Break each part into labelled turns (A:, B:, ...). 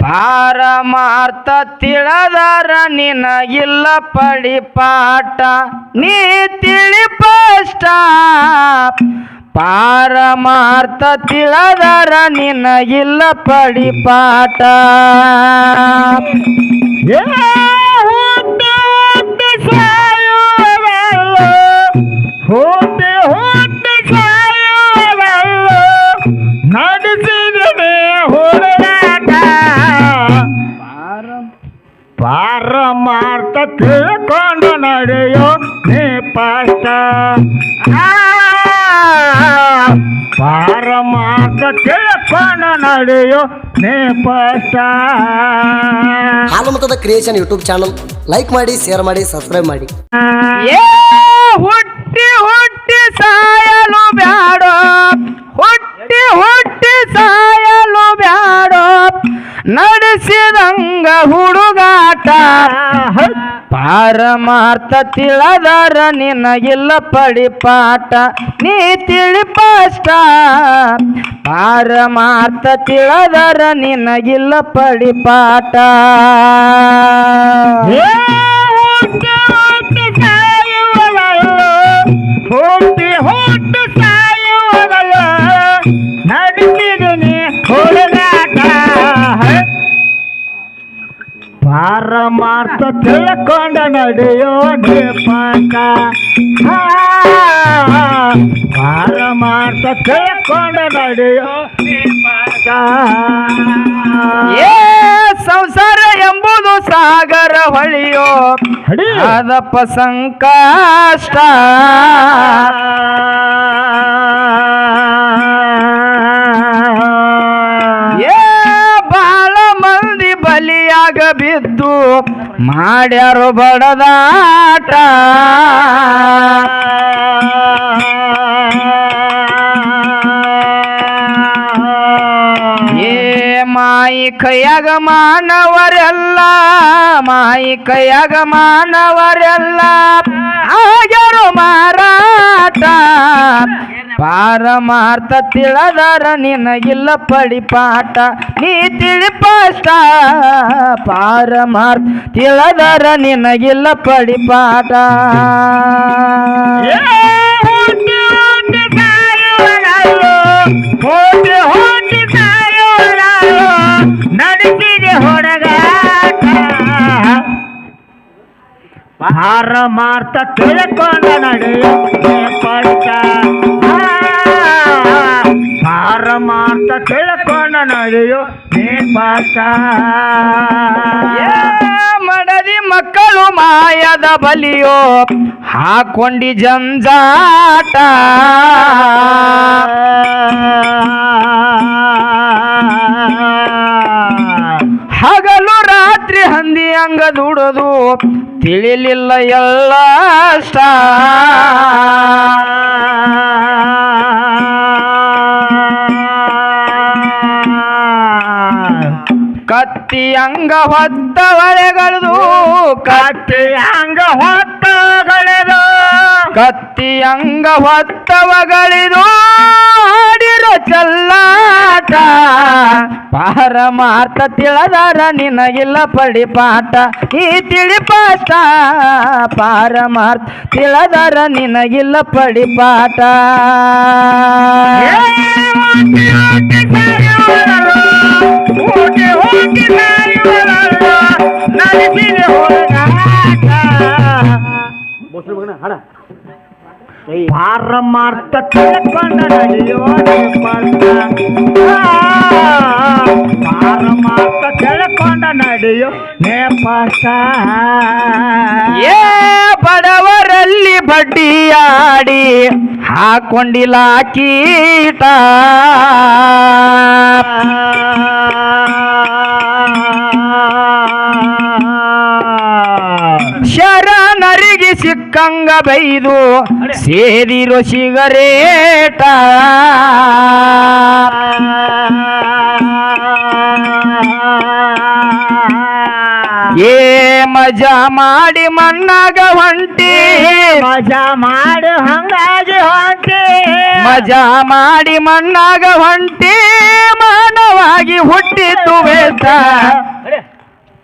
A: ಪಾರಮಾರ್ಥ ತಿಳದಾರ ನಿನಗಿಲ್ಲ ಪಡಿ ಪಾಠ ನೀ ತಿಳಿ ಪಷ್ಟ ಪಾರಮಾರ್ಥ ತಿಳದಾರ ನಿನಗಿಲ್ಲ ಪಡಿ ಪಾಠ
B: ಪಾರಮಾರ್ಥ ತಿಳ್ಕೊಂಡ ನಡೆಯೋ ನೀ ಪಾಷ್ಟ.
C: ಹಾಲುಮತದ ಕ್ರಿಯೇಷನ್ ಯೂಟ್ಯೂಬ್ ಚಾನಲ್ ಲೈಕ್ ಮಾಡಿ ಶೇರ್ ಮಾಡಿ ಸಬ್ಸ್ಕ್ರೈಬ್ ಮಾಡಿ.
A: ಏ ಹುಟ್ಟಿ ಹುಟ್ಟಿ ಸಾಯಲು ಬ್ಯಾಡೋ. ಹುಟ್ಟಿ ಹುಟ್ಟಿ ಸಾಯಲು ಬ್ಯಾಡೋ. ನಡೆಸಿದಂಗ ಹುಡುಗಾಟ. ಪಾರಮಾರ್ಥ ತಿಳದಾರ ನಿನಗಿಲ್ಲ ಪಡಿ ಪಾಠ. ನೀ ತಿಳಿ ಪಷ್ಟ. ಪಾರಮಾರ್ಥ ತಿಳದಾರ ನಿನಗಿಲ್ಲ ಪಡಿ
B: ಪಾರಮಾರ್ಥ ತಿಳ್ಕೊಂಡ ನಡೆಯೋ ಪಾಕ ಪಾರ ಮಾಡ್ತ ತಿಳ್ಕೊಂಡ ನಡೆಯೋ ಪಾಠ
A: ಏ ಸಂಸಾರ ಎಂಬುದು ಸಾಗರ ಹೊಳಿಯೋ. ಅದಪ್ಪ ಸಂಕಷ್ಟ. ಮಾಡ್ಯಾರು ಬಡದಾಟ. ಏ ಮಾಯಿ ಕೈಯಾಗ ಮಾನವರೆಲ್ಲ ಮಾಯಿ ಕೈಯಾಗ ಮಾನವರೆಲ್ಲ ಆಗ್ಯಾರು ಮಾರಾಟ. ಪಾರಮಾರ್ಥ ತಿಳದಾರ ನಿನಗಿಲ್ಲ ಪಡಿ ಪಾಠ. ನೀ ತಿಳಿ ಪಷ್ಟ ಪಾರಮಾರ್ಥ ತಿಳದಾರ ನಿನಗಿಲ್ಲ ಪಡಿ ಪಾಠ.
B: ಹೋಗಿ ಹೋಗಿ ಸಾಯೋಳಲು ನಡೆಸಿದೆ ಹೊರಗಾಟ ಪಾರಮಾರ್ಥ ತಿಳ್ಕೊಂಡ ನಡೆಯೋ ನಡೆಯೋ ನೀ ಪಾಠ?
A: ಏ ಮಡದಿ ಮಕ್ಕಳು ಮಾಯದ ಬಲಿಯೋ ಹಾಕೊಂಡಿ ಜಂಜಾಟ. ಹಗಲು ರಾತ್ರಿ ಹಂದಿ ಅಂಗ ದುಡದು ತಿಳಿಲಿಲ್ಲ ಎಲ್ಲ ಅಷ್ಟ. ಕತ್ತಿ ಅಂಗ ಹೊತ್ತವಳೆಗಳದು.
B: ಕತ್ತಿ ಅಂಗ ಹೊತ್ತಗಳೆದು
A: ಕತ್ತಿ ಅಂಗ ಹೊತ್ತವಗಳಿದು ಆಡಿರೋ ಚಲ್ಲಾಟ. ಪಾರಮಾರ್ಥ ತಿಳದಾರ ನಿನಗಿಲ್ಲ ಪಡಿ ಪಾಠ. ಈ ತಿಳಿ ಪಾಠ ಪಾರಮಾರ್ಥ ತಿಳದಾರ ನಿನಗಿಲ್ಲ ಪಡಿ ಪಾಠ
B: ಹೋಗಿ. ಪಾರಮಾರ್ಥ ತಿಳ್ಕೊಂಡ ನಡೆಯುವ ಪಂಥ. ಪಾರಮಾರ್ಥ ತಿಳ್ಕೊಂಡ ನಡೆಯೋ ನೇಪಾಟ
A: ಏ ಬಡವರಲ್ಲಿ ಬಡ್ಡಿಯಾಡಿ ಹಾಕೊಂಡಿಲ್ಲ ಕೀಟ. ಶರಣರಿಗೆ ಸಿಕ್ಕಂಗ ಬೈದು ಸೇರಿರೋ ಸಿಗರೇಟ. ಏ ಮಜಾ ಮಾಡಿ ಮಣ್ಣಾಗ ಹೊಂಟಿ.
B: ಮಜಾ ಮಾಡಿ ಹಂಗಾಗಿ ಹೊಂಟಿ.
A: ಮಜಾ ಮಾಡಿ ಮಣ್ಣಾಗ ಹೊಂಟಿ ಮಾನವಾಗಿ ಹುಟ್ಟಿತು ವೇಷ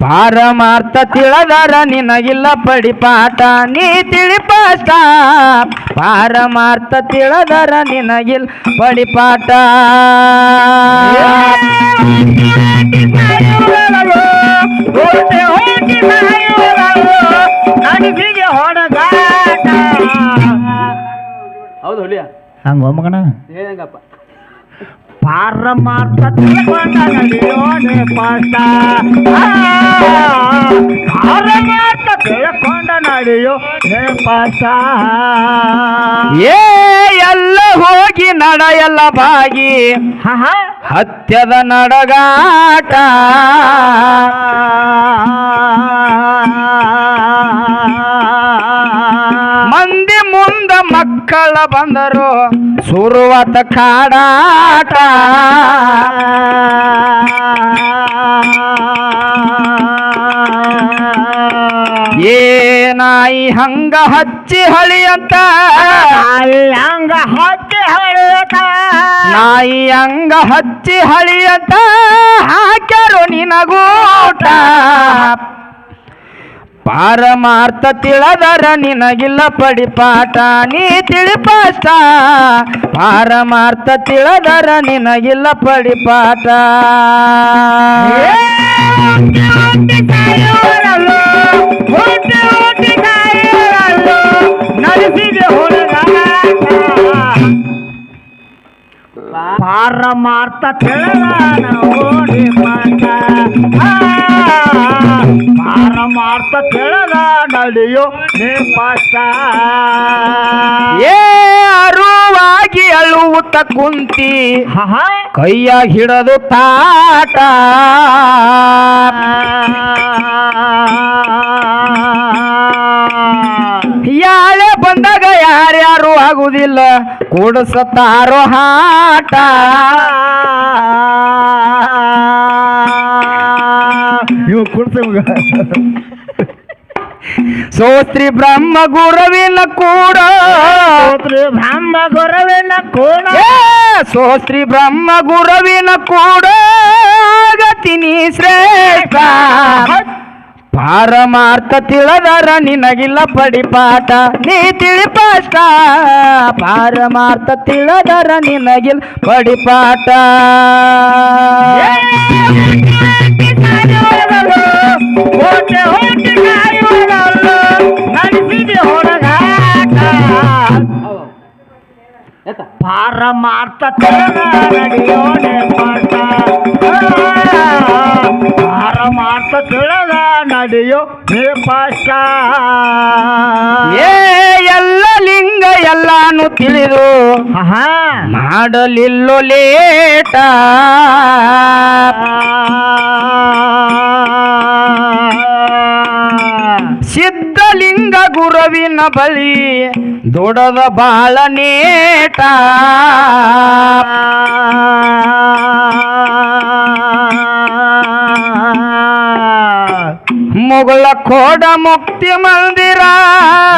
A: ಪಾರಮಾರ್ಥ ತಿಳದರ ನಿನಗಿಲ್ಲ ಪಡಿಪಾಠ ನೀ ತಿಳಿಪಾಠ. ಪಾರಮಾರ್ಥ ತಿಳದರ ನಿನಗಿಲ್ಲ ಪಡಿಪಾಠ.
B: ಹಂಗ ಮಗನ?
A: ಏನಂಗಪ್ಪ?
B: ಪಾರಮಾರ್ಥ ತಿಳ್ಕೊಂಡ ನಡೆಯೋನೆ ಪಾಠ. ಪಾರಮಾರ್ಥ ತಿಳ್ಕೊಂಡ ನಡೆಯೋ ಪಾಠ.
A: ಏ ಎಲ್ಲ ಹೋಗಿ ನಡ ಎಲ್ಲ ಬಾಗಿ ಹತ್ಯದ ನಡಗಾಟ. ಮಂದಿ ಮುಂದ ಮಕ್ಕಳ ಬಂದರು. ಸುರುವತ ಕಾಡಾಟ. ಏನಾಯಿ ನಾಯಿ ಹಂಗ ಹಚ್ಚಿ ಹಳಿ ಅಂತ
B: ಹಂಗ ಹಚ್ಚಿ ಹಳಿಯತ.
A: ನಾಯಿ ಹಂಗ ಹಚ್ಚಿ ಹಳಿ ಅಂತ ಹಾಕ್ಯಾರು ನಿನಗೂಟ ಪಾರಮಾರ್ಥ ತಿಳದರ ನಿನಗಿಲ್ಲ ಪಡಿಪಾಠ ನೀ ತಿಳಿಪಾಠ. ಪಾರಮಾರ್ಥ ತಿಳದರ ನಿನಗಿಲ್ಲ ಪಡಿಪಾಠ.
B: ಪಾರಮಾರ್ಥ ತಿಳಿದಾನ ಪಾರಮಾರ್ಥ ಕೇಳದ ನಡೆಯೋ ನೀ ಪಾಷ್ಟ
A: ಏ ಅರುವಾಗಿ ಅಳುವುತ್ತ ಕುಂತಿ. ಕೈಯ ಹಿಡದು ತಾಟ. ಯಾಳೆ ಬಂದಾಗ ಯಾರ್ಯಾರು ಆಗುದಿಲ್ಲ. ಕೂಡಿಸುತ್ತಾರೋ ಹಾಟ.
B: ನೀವು ಕುಡ್ಸ
A: ಸೋಸ್ತ್ರಿ ಬ್ರಹ್ಮ ಗುರುವಿನ ಕೂಡ
B: ಬ್ರಹ್ಮ ಗುರುವಿನ ಕೂಡ
A: ಸೋತ್ರಿ ಬ್ರಹ್ಮ ಗುರುವಿನ ಕೂಡ ಗತಿನಿ ಶ್ರೇಷ್ಠ ಪಾರಮಾರ್ಥ ತಿಳದರ ನಿನಗಿಲ್ಲ ಪಡಿಪಾಠ ನೀ ತಿಳಿಪಾಠ ಪಾರಮಾರ್ಥ ತಿಳದರ ನಿನಗಿಲ್ಲ ಪಡಿಪಾಠ
B: ಪಾರಮಾರ್ಥ ತಿಳಿದ ಪಾಠ ಪಾರಮಾರ್ಥ ತಿಳಿದ ನಡೆಯೋ ನೀ ಪಾಠ
A: ಏ ಎಲ್ಲ ಲಿಂಗ ಎಲ್ಲಾನು ತಿಳಿದು. ಮಾಡಲಿಲ್ಲೋ ಲೇಟ. ಸಿದ್ಧಲಿಂಗ ಗುರುವಿನ ಬಳಿ ದೊಡದ ಬಾಳ ನೇಟ. ಮೊಗಳ ಕೋಡ ಮುಕ್ತಿ ಮಂದಿರ.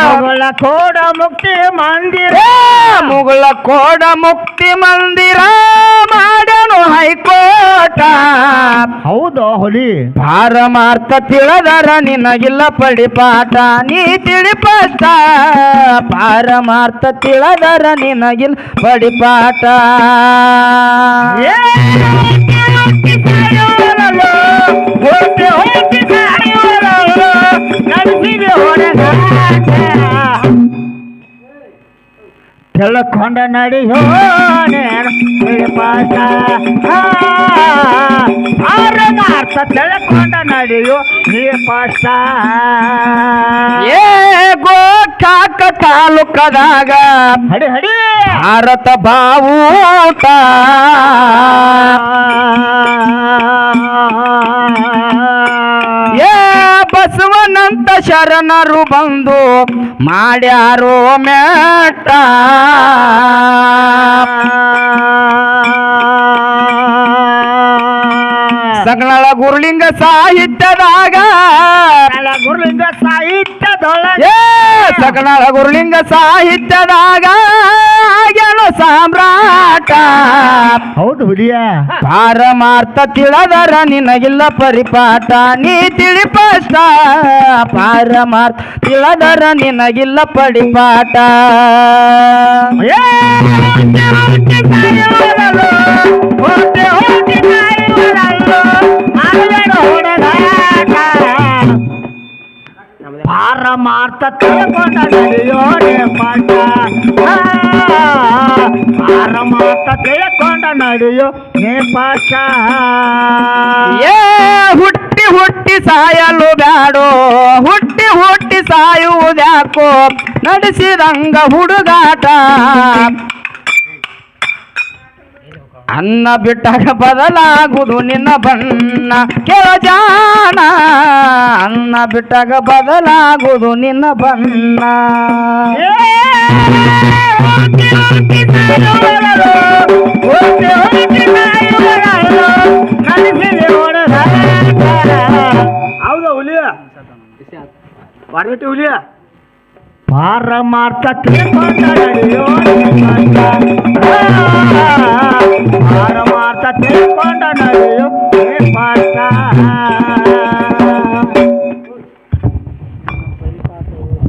B: ಮೊಗಳ ಕೋಡ ಮುಕ್ತಿ ಮಂದಿರ.
A: ಮೊಗಳ ಕೋಡ ಮುಕ್ತಿ ಮಂದಿರ. ಮಾಡನು ಹೈಕೋಟ
B: ಹೌದು ಭಾರ
A: ಪಾರಮಾರ್ಥ ತಿಳದರ ನಿನಗಿಲ್ಲ ಪಡಿಪಾಠ ನೀ ತಿಳಿಪಾಠ ಪಾರಮಾರ್ಥ ತಿಳದರ ನಿನಗಿಲ್ಲ ಪಡಿಪಾಠ
B: ಏ, ತಿಳ್ಕೊಂಡ ನಡೆಯೋನೆ ಪಾಠ ಅರ್ಥ ತಿಳ್ಕೊಂಡ ನಡೆಯೋ ನೀ ಪಾಠ
A: ಏ ಗೋಕಾಕ ತಾಲೂಕದಾಗ
B: ಹಡಿ ಹಡಿ.
A: ಭಾರತ ಬಾವೂಟ. ಏ ಬಸವನಂತ ಶರಣರು ಬಂದು ಮಾಡ್ಯಾರೋ ಮ್ಯಾಟ ಸಗಳಳ ಗುರುಲಿಂಗ ಸಾಹಿತ್ಯದಾಗ.
B: ಗುರುಲಿಂಗ ಸಾಹಿತ್ಯದೊಳಗೆ.
A: ಏ ಸಕನಾಳ ಗುರುಲಿಂಗ ಸಾಹಿತ್ಯದಾಗ. ಆಗ್ಯಾನು ಸಾಮ್ರಾಟ
B: ಹೌದು ಹುಲಿಯ.
A: ಪಾರಮಾರ್ಥ ತಿಳದರ ನಿನಗಿಲ್ಲ ಪರಿಪಾಠ. ನೀ ತಿಳಿಪ ಪಾರಮಾರ್ಥ ತಿಳದರ ನಿನಗಿಲ್ಲ ಪರಿಪಾಠ.
B: ಏ, ಪಾರಮಾರ್ಥ ತಿಳ್ಕೊಂಡ ನಡೆಯೋಡೆ ಪಾಠ ಆ, ಪಾರಮಾರ್ಥ ತಿಳ್ಕೊಂಡ ನಡೆಯೋ ನೇ ಪಾಠ
A: ಏ ಹುಟ್ಟಿ ಹುಟ್ಟಿ ಸಾಯಲು ಬ್ಯಾಡೋ ಹುಟ್ಟಿ ಹುಟ್ಟಿ ಸಾಯುವುದ್ಯಾಕೋ ನಡೆಸಿದಂಗ ಹುಡುಗಾಟ. ಅನ್ನ ಬಿಟ್ಟಾಗ ಬದಲಾಗುವುದು ನಿನ್ನ ಬಣ್ಣ ಕೇಳ ಜಾಣ ಅನ್ನ ಬಿಟ್ಟಾಗ ಬದಲಾಗುವುದು ನಿನ್ನ ಬಣ್ಣ.
B: ಹೌದಾ ಹುಲಿಯ ಮಾಡ್ಬಿಟ್ಟು ಹುಲಿಯ ಪಾಠ. ಆ, పరమార్థ తెలుకొండ నదియు